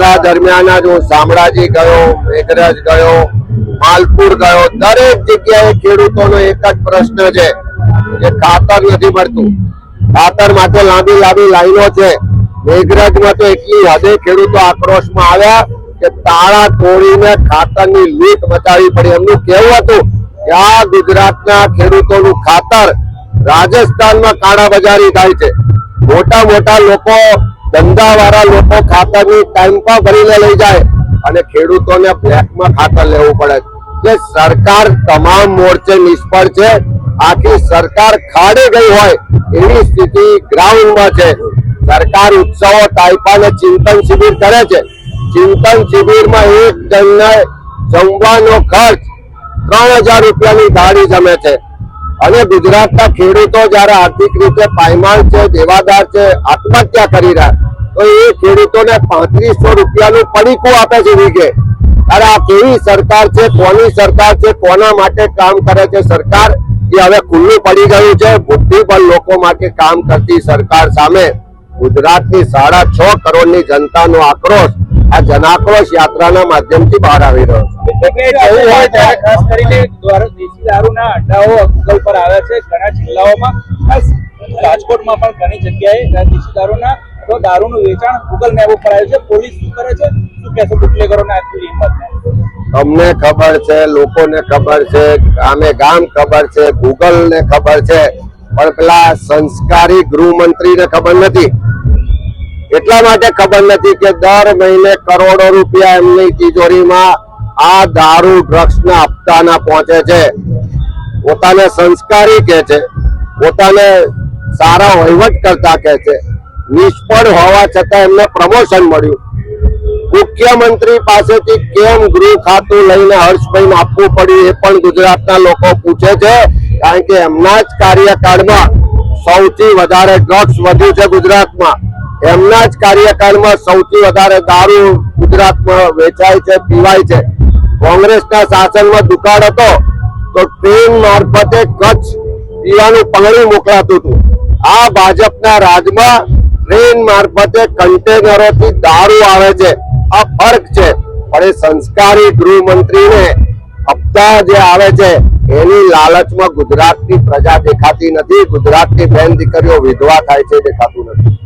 યાત્રા દરમિયાન જ હું શામળાજી ગયો, મેઘરજ ગયો, માલપુર ગયો. દરેક જગ્યાએ ખેડૂતોનો એક જ પ્રશ્ન છે કે ખાતર નથી મળતું. ખાતર માટે લાંબી લાંબી લાઈનો છે. મેઘરજમાં તો એટલી હદે ખેડૂતો આક્રોશમાં આવ્યા કે તાળા તોડીને ખાતરની લૂંટ મચાવી પડી. એમનું કહેવું હતું કે આ ગુજરાતના ખેડૂતોનું ખાતર રાજસ્થાનમાં કાળાબજારી થાય છે. મોટા મોટા લોકો ધંધાવાળા લોકો ખાતરની ટાઈમ પર ભરીને લઈ જાય અને ખેડૂતોને બ્લેકમાં ખાતર લેવું પડે કે સરકાર તમામ મોરચે નિષ્ફળ છે, આખી સરકાર ખાડે ગઈ હોય એવી સ્થિતિ ગ્રાઉન્ડમાં છે. સરકાર ઉત્સવો ટાઈપાને ચિંતન શિબિર કરે છે. ચિંતન શિબિરમાં એક જણને જમવાનો ખર્ચ ત્રણ હજાર રૂપિયાની દાડી જમે છે. અને ગુજરાતના ખેડૂતો જયારે આર્થિક રીતે પાયમાલ છે, દેવાદાર છે, આત્મહત્યા કરી રહ્યા, તો એ ખેડૂતોને પાંત્રીસો રૂપિયાનું પડીકું આપે છે વીઘે. અરે આ કેવી સરકાર છે, કોની સરકાર છે, કોના માટે કામ કરે છે સરકાર, એ હવે ખુલ્લું પડી ગયું છે. બુદ્ધિ પર લોકો માટે કામ કરતી સરકાર સામે ગુજરાતની સાડા છ કરોડની જનતાનો આક્રોશ આ જનાક્રોશ યાત્રાના માધ્યમથી બહાર આવી રહ્યો છે. એટલે કે જવું હોય ત્યારે ખાસ કરીને દ્વાર- દેશી દારૂના અડ્ડાઓ ગૂગલ પર આવ્યા છે. ઘણા જિલ્લાઓમાં, ખાસ રાજકોટમાં પણ ઘણી જગ્યાએ દેશી દારૂના તો દારૂનું વેચાણ ગૂગલ મેપ ઉપર આવ્યું છે. પોલીસ શું કરે છે? શું કહેશે બુટલેગરોને આટલી હિંમત અમને ખબર છે, લોકોને ખબર છે ગામે ગામ ખબર છે ગૂગલ ને ખબર છે, પણ પેલા સંસ્કારી ગૃહમંત્રીને ખબર નથી. એટલા માટે ખબર નથી કે દર મહિને કરોડો રૂપિયા એમની તિજોરીમાં આ દારૂ ડ્રગ્સ ના હપ્તાના પહોંચે છે. પોતાને સંસ્કારી કે છે, પોતાને સારા વહીવટ કરતા કે છે. નિષ્ફળ હોવા છતાં એમને પ્રમોશન મળ્યું. મુખ્યમંત્રી પાસેથી કેમ ગૃહ ખાતું લઈને હર્ષભાઈને આપવું પડ્યું એ પણ ગુજરાતના લોકો પૂછે છે, કારણ કે એમના જ કાર્યકાળમાં સૌથી વધારે ડ્રગ્સ વધ્યું છે ગુજરાતમાં. એમના જ કાર્યકાળમાં સૌથી વધારે દારૂ ગુજરાતમાં વેચાય છે, પીવાય છે. કોંગ્રેસના શાસનમાં દુકાળ હતો તો ટ્રેન મારફતે કચ્છ પીવાનું પાણી મોકલાતું હતું. આ ભાજપના રાજમાં ટ્રેન મારફતે કન્ટેનરોથી દારૂ આવે છે. આ ફરક છે. પણ એ સંસ્કારી ગૃહમંત્રીને હપ્તા જે આવે છે, એની લાલચમાં ગુજરાતની પ્રજા દેખાતી નથી. ગુજરાતની બેન દીકરીઓ વિધવા થાય છે, દેખાતું નથી.